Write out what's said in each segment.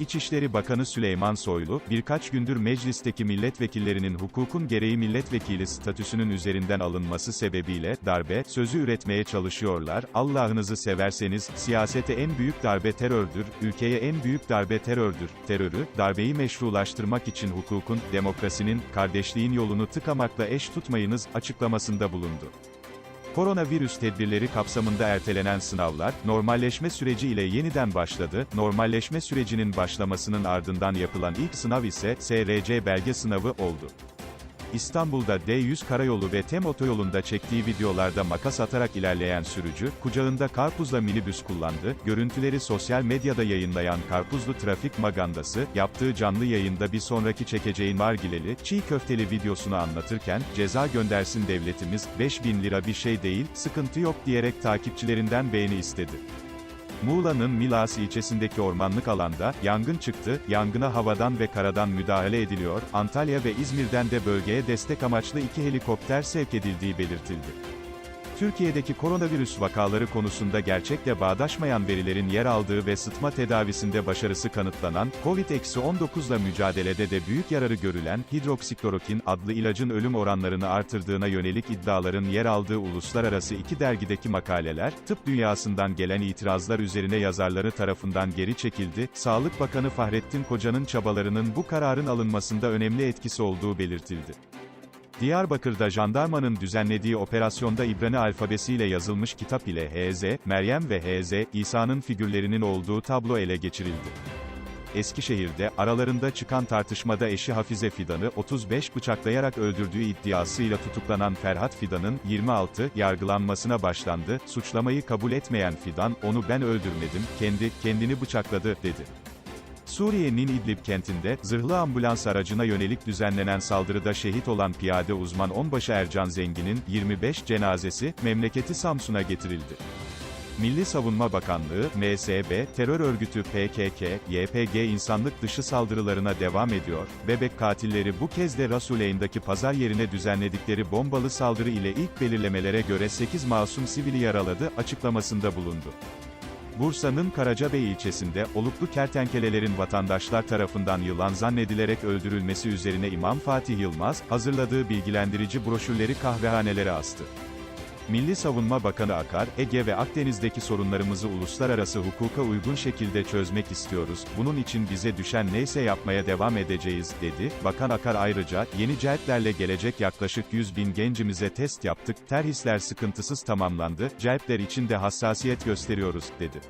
İçişleri Bakanı Süleyman Soylu, birkaç gündür meclisteki milletvekillerinin hukukun gereği milletvekili statüsünün üzerinden alınması sebebiyle, darbe, sözü üretmeye çalışıyorlar, Allah'ınızı severseniz, siyasete en büyük darbe terördür, ülkeye en büyük darbe terördür, terörü, darbeyi meşrulaştırmak için hukukun, demokrasinin, kardeşliğin yolunu tıkamakla eş tutmayınız, açıklamasında bulundu. Koronavirüs tedbirleri kapsamında ertelenen sınavlar, normalleşme süreci ile yeniden başladı. Normalleşme sürecinin başlamasının ardından yapılan ilk sınav ise SRC belge sınavı oldu. İstanbul'da D100 karayolu ve TEM otoyolunda çektiği videolarda makas atarak ilerleyen sürücü, kucağında karpuzla minibüs kullandı. Görüntüleri sosyal medyada yayınlayan karpuzlu trafik magandası, yaptığı canlı yayında bir sonraki çekeceğin nargileli, çiğ köfteli videosunu anlatırken, ceza göndersin devletimiz, 5000 lira bir şey değil, sıkıntı yok diyerek takipçilerinden beğeni istedi. Muğla'nın Milas ilçesindeki ormanlık alanda, yangın çıktı, yangına havadan ve karadan müdahale ediliyor, Antalya ve İzmir'den de bölgeye destek amaçlı iki helikopter sevk edildiği belirtildi. Türkiye'deki koronavirüs vakaları konusunda gerçekle bağdaşmayan verilerin yer aldığı ve sıtma tedavisinde başarısı kanıtlanan, COVID-19'la mücadelede de büyük yararı görülen, hidroksiklorokin adlı ilacın ölüm oranlarını artırdığına yönelik iddiaların yer aldığı uluslararası iki dergideki makaleler, tıp dünyasından gelen itirazlar üzerine yazarları tarafından geri çekildi, Sağlık Bakanı Fahrettin Koca'nın çabalarının bu kararın alınmasında önemli etkisi olduğu belirtildi. Diyarbakır'da jandarmanın düzenlediği operasyonda İbrani alfabesiyle yazılmış kitap ile H.Z., Meryem ve H.Z., İsa'nın figürlerinin olduğu tablo ele geçirildi. Eskişehir'de, aralarında çıkan tartışmada eşi Hafize Fidan'ı, 35 bıçaklayarak öldürdüğü iddiasıyla tutuklanan Ferhat Fidan'ın, 26, yargılanmasına başlandı, suçlamayı kabul etmeyen Fidan, onu ben öldürmedim, kendi, kendini bıçakladı, dedi. Suriye'nin İdlib kentinde, zırhlı ambulans aracına yönelik düzenlenen saldırıda şehit olan piyade uzman onbaşı Ercan Zengin'in, 25 cenazesi, memleketi Samsun'a getirildi. Milli Savunma Bakanlığı, MSB, terör örgütü PKK, YPG insanlık dışı saldırılarına devam ediyor, bebek katilleri bu kez de Rasuleyn'daki pazar yerine düzenledikleri bombalı saldırı ile ilk belirlemelere göre 8 masum sivili yaraladı, açıklamasında bulundu. Bursa'nın Karacabey ilçesinde, oluklu kertenkelelerin vatandaşlar tarafından yılan zannedilerek öldürülmesi üzerine İmam Fatih Yılmaz, hazırladığı bilgilendirici broşürleri kahvehanelere astı. Milli Savunma Bakanı Akar, Ege ve Akdeniz'deki sorunlarımızı uluslararası hukuka uygun şekilde çözmek istiyoruz, bunun için bize düşen neyse yapmaya devam edeceğiz, dedi. Bakan Akar ayrıca, yeni celplerle gelecek yaklaşık 100 bin gencimize test yaptık, terhisler sıkıntısız tamamlandı, celpler için de hassasiyet gösteriyoruz, dedi.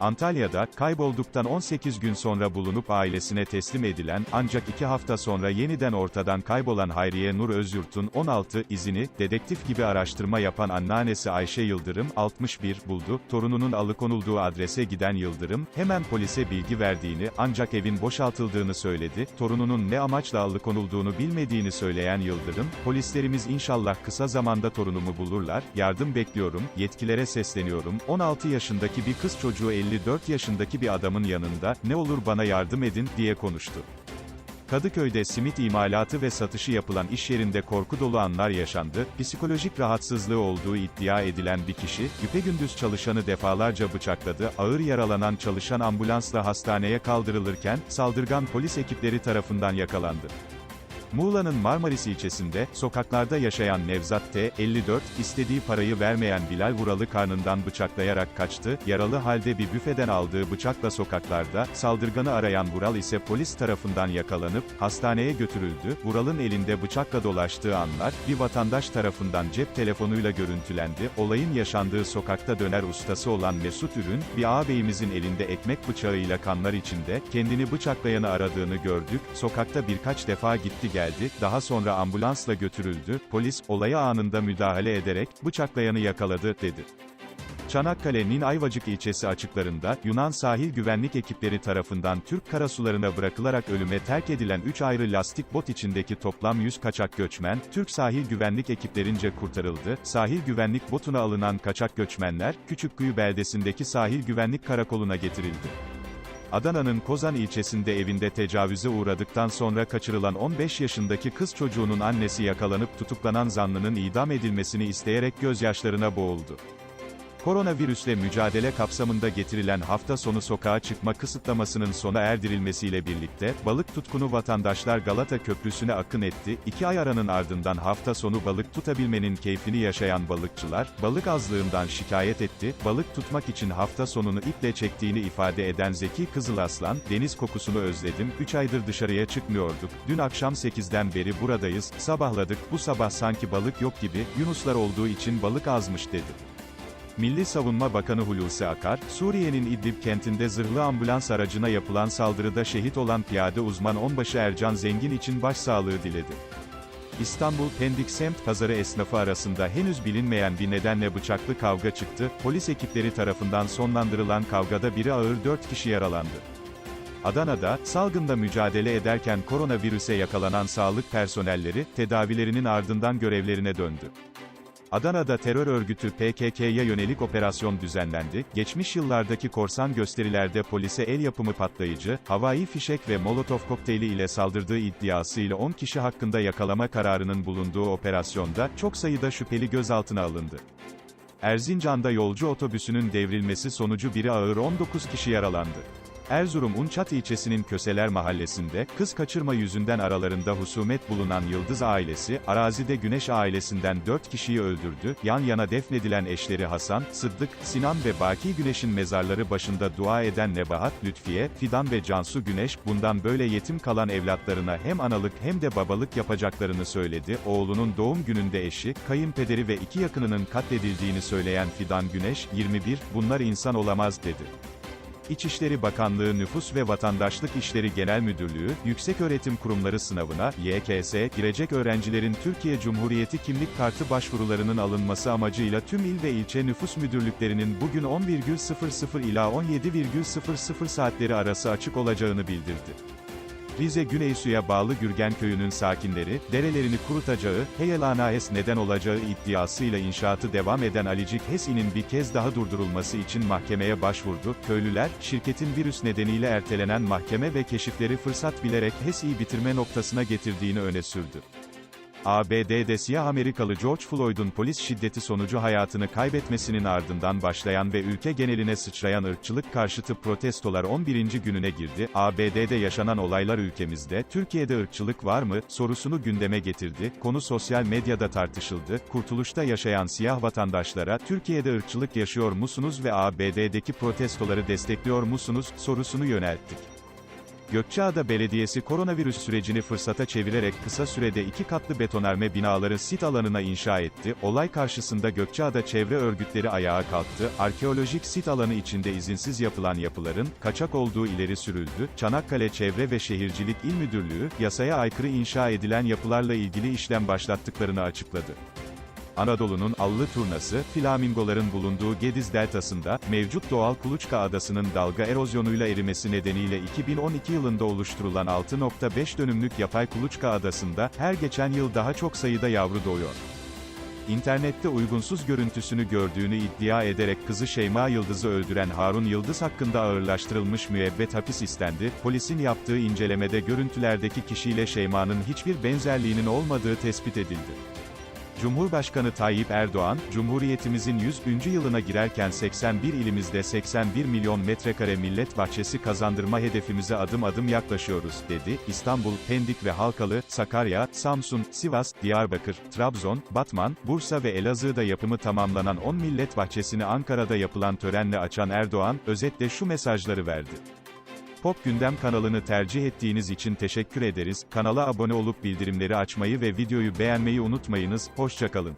Antalya'da, kaybolduktan 18 gün sonra bulunup ailesine teslim edilen, ancak 2 hafta sonra yeniden ortadan kaybolan Hayriye Nur Özyurt'un 16 izini, dedektif gibi araştırma yapan anneannesi Ayşe Yıldırım, 61, buldu. Torununun alıkonulduğu adrese giden Yıldırım, hemen polise bilgi verdiğini, ancak evin boşaltıldığını söyledi. Torununun ne amaçla alıkonulduğunu bilmediğini söyleyen Yıldırım, polislerimiz inşallah kısa zamanda torunumu bulurlar, yardım bekliyorum, yetkilere sesleniyorum, 16 yaşındaki bir kız çocuğu 54 yaşındaki bir adamın yanında, ne olur bana yardım edin, diye konuştu. Kadıköy'de simit imalatı ve satışı yapılan iş yerinde korku dolu anlar yaşandı, psikolojik rahatsızlığı olduğu iddia edilen bir kişi, güpegündüz çalışanı defalarca bıçakladı, ağır yaralanan çalışan ambulansla hastaneye kaldırılırken, saldırgan polis ekipleri tarafından yakalandı. Muğla'nın Marmaris ilçesinde, sokaklarda yaşayan Nevzat T. 54, istediği parayı vermeyen Bilal Vural'ı karnından bıçaklayarak kaçtı, yaralı halde bir büfeden aldığı bıçakla sokaklarda, saldırganı arayan Vural ise polis tarafından yakalanıp, hastaneye götürüldü, Vural'ın elinde bıçakla dolaştığı anlar, bir vatandaş tarafından cep telefonuyla görüntülendi, olayın yaşandığı sokakta döner ustası olan Mesut Ürün, bir ağabeyimizin elinde ekmek bıçağıyla kanlar içinde, kendini bıçaklayanı aradığını gördük, sokakta birkaç defa gitti daha sonra ambulansla götürüldü, polis, olaya anında müdahale ederek, bıçaklayanı yakaladı, dedi. Çanakkale'nin Ayvacık ilçesi açıklarında, Yunan sahil güvenlik ekipleri tarafından Türk karasularına bırakılarak ölüme terk edilen 3 ayrı lastik bot içindeki toplam 100 kaçak göçmen, Türk sahil güvenlik ekiplerince kurtarıldı. Sahil güvenlik botuna alınan kaçak göçmenler, Küçükkuyu beldesindeki sahil güvenlik karakoluna getirildi. Adana'nın Kozan ilçesinde evinde tecavüze uğradıktan sonra kaçırılan 15 yaşındaki kız çocuğunun annesi yakalanıp tutuklanan zanlının idam edilmesini isteyerek gözyaşlarına boğuldu. Koronavirüsle mücadele kapsamında getirilen hafta sonu sokağa çıkma kısıtlamasının sona erdirilmesiyle birlikte, balık tutkunu vatandaşlar Galata Köprüsü'ne akın etti. İki ay aranın ardından hafta sonu balık tutabilmenin keyfini yaşayan balıkçılar, balık azlığından şikayet etti. Balık tutmak için hafta sonunu iple çektiğini ifade eden Zeki Kızılaslan, deniz kokusunu özledim, 3 aydır dışarıya çıkmıyorduk. Dün akşam 8'den beri buradayız, sabahladık, bu sabah sanki balık yok gibi, Yunuslar olduğu için balık azmış dedi. Milli Savunma Bakanı Hulusi Akar, Suriye'nin İdlib kentinde zırhlı ambulans aracına yapılan saldırıda şehit olan piyade uzman onbaşı Ercan Zengin için başsağlığı diledi. İstanbul Pendik semt pazarı esnafı arasında henüz bilinmeyen bir nedenle bıçaklı kavga çıktı, polis ekipleri tarafından sonlandırılan kavgada biri ağır 4 kişi yaralandı. Adana'da, salgında mücadele ederken koronavirüse yakalanan sağlık personelleri, tedavilerinin ardından görevlerine döndü. Adana'da terör örgütü PKK'ya yönelik operasyon düzenlendi. Geçmiş yıllardaki korsan gösterilerde polise el yapımı patlayıcı, havai fişek ve molotof kokteyli ile saldırdığı iddiasıyla 10 kişi hakkında yakalama kararının bulunduğu operasyonda çok sayıda şüpheli gözaltına alındı. Erzincan'da yolcu otobüsünün devrilmesi sonucu biri ağır 19 kişi yaralandı. Erzurum Unçat ilçesinin Köseler mahallesinde, kız kaçırma yüzünden aralarında husumet bulunan Yıldız ailesi, arazide Güneş ailesinden 4 kişiyi öldürdü, yan yana defnedilen eşleri Hasan, Sıddık, Sinan ve Baki Güneş'in mezarları başında dua eden Nebahat, Lütfiye, Fidan ve Cansu Güneş, bundan böyle yetim kalan evlatlarına hem analık hem de babalık yapacaklarını söyledi, oğlunun doğum gününde eşi, kayınpederi ve iki yakınının katledildiğini söyleyen Fidan Güneş, 21, bunlar insan olamaz dedi. İçişleri Bakanlığı Nüfus ve Vatandaşlık İşleri Genel Müdürlüğü, Yükseköğretim Kurumları sınavına, YKS, girecek öğrencilerin Türkiye Cumhuriyeti kimlik kartı başvurularının alınması amacıyla tüm il ve ilçe nüfus müdürlüklerinin bugün 10,00 ila 17,00 saatleri arası açık olacağını bildirdi. Rize Güneysu'ya bağlı Gürgen köyünün sakinleri, derelerini kurutacağı, heyelan'a HES neden olacağı iddiasıyla inşaatı devam eden Alicik HESİ'nin bir kez daha durdurulması için mahkemeye başvurdu. Köylüler, şirketin virüs nedeniyle ertelenen mahkeme ve keşifleri fırsat bilerek HESİ'yi bitirme noktasına getirdiğini öne sürdü. ABD'de siyah Amerikalı George Floyd'un polis şiddeti sonucu hayatını kaybetmesinin ardından başlayan ve ülke geneline sıçrayan ırkçılık karşıtı protestolar 11. gününe girdi. ABD'de yaşanan olaylar ülkemizde, Türkiye'de ırkçılık var mı, sorusunu gündeme getirdi. Konu sosyal medyada tartışıldı. Kurtuluşta yaşayan siyah vatandaşlara, Türkiye'de ırkçılık yaşıyor musunuz ve ABD'deki protestoları destekliyor musunuz, sorusunu yönelttik. Gökçeada Belediyesi koronavirüs sürecini fırsata çevirerek kısa sürede iki katlı betonarme binaları sit alanına inşa etti. Olay karşısında Gökçeada çevre örgütleri ayağa kalktı. Arkeolojik sit alanı içinde izinsiz yapılan yapıların kaçak olduğu ileri sürüldü. Çanakkale Çevre ve Şehircilik İl Müdürlüğü, yasaya aykırı inşa edilen yapılarla ilgili işlem başlattıklarını açıkladı. Anadolu'nun allı turnası, flamingoların bulunduğu Gediz Deltası'nda, mevcut doğal Kuluçka Adası'nın dalga erozyonuyla erimesi nedeniyle 2012 yılında oluşturulan 6.5 dönümlük yapay Kuluçka Adası'nda, her geçen yıl daha çok sayıda yavru doğuyor. İnternette uygunsuz görüntüsünü gördüğünü iddia ederek kızı Şeyma Yıldız'ı öldüren Harun Yıldız hakkında ağırlaştırılmış müebbet hapis istendi. Polisin yaptığı incelemede görüntülerdeki kişiyle Şeyma'nın hiçbir benzerliğinin olmadığı tespit edildi. Cumhurbaşkanı Tayyip Erdoğan, Cumhuriyetimizin 100. yılına girerken 81 ilimizde 81 milyon metrekare millet bahçesi kazandırma hedefimize adım adım yaklaşıyoruz, dedi. İstanbul, Pendik ve Halkalı, Sakarya, Samsun, Sivas, Diyarbakır, Trabzon, Batman, Bursa ve Elazığ'da yapımı tamamlanan 10 millet bahçesini Ankara'da yapılan törenle açan Erdoğan, özetle şu mesajları verdi. Pop Gündem kanalını tercih ettiğiniz için teşekkür ederiz. Kanala abone olup bildirimleri açmayı ve videoyu beğenmeyi unutmayınız. Hoşçakalın.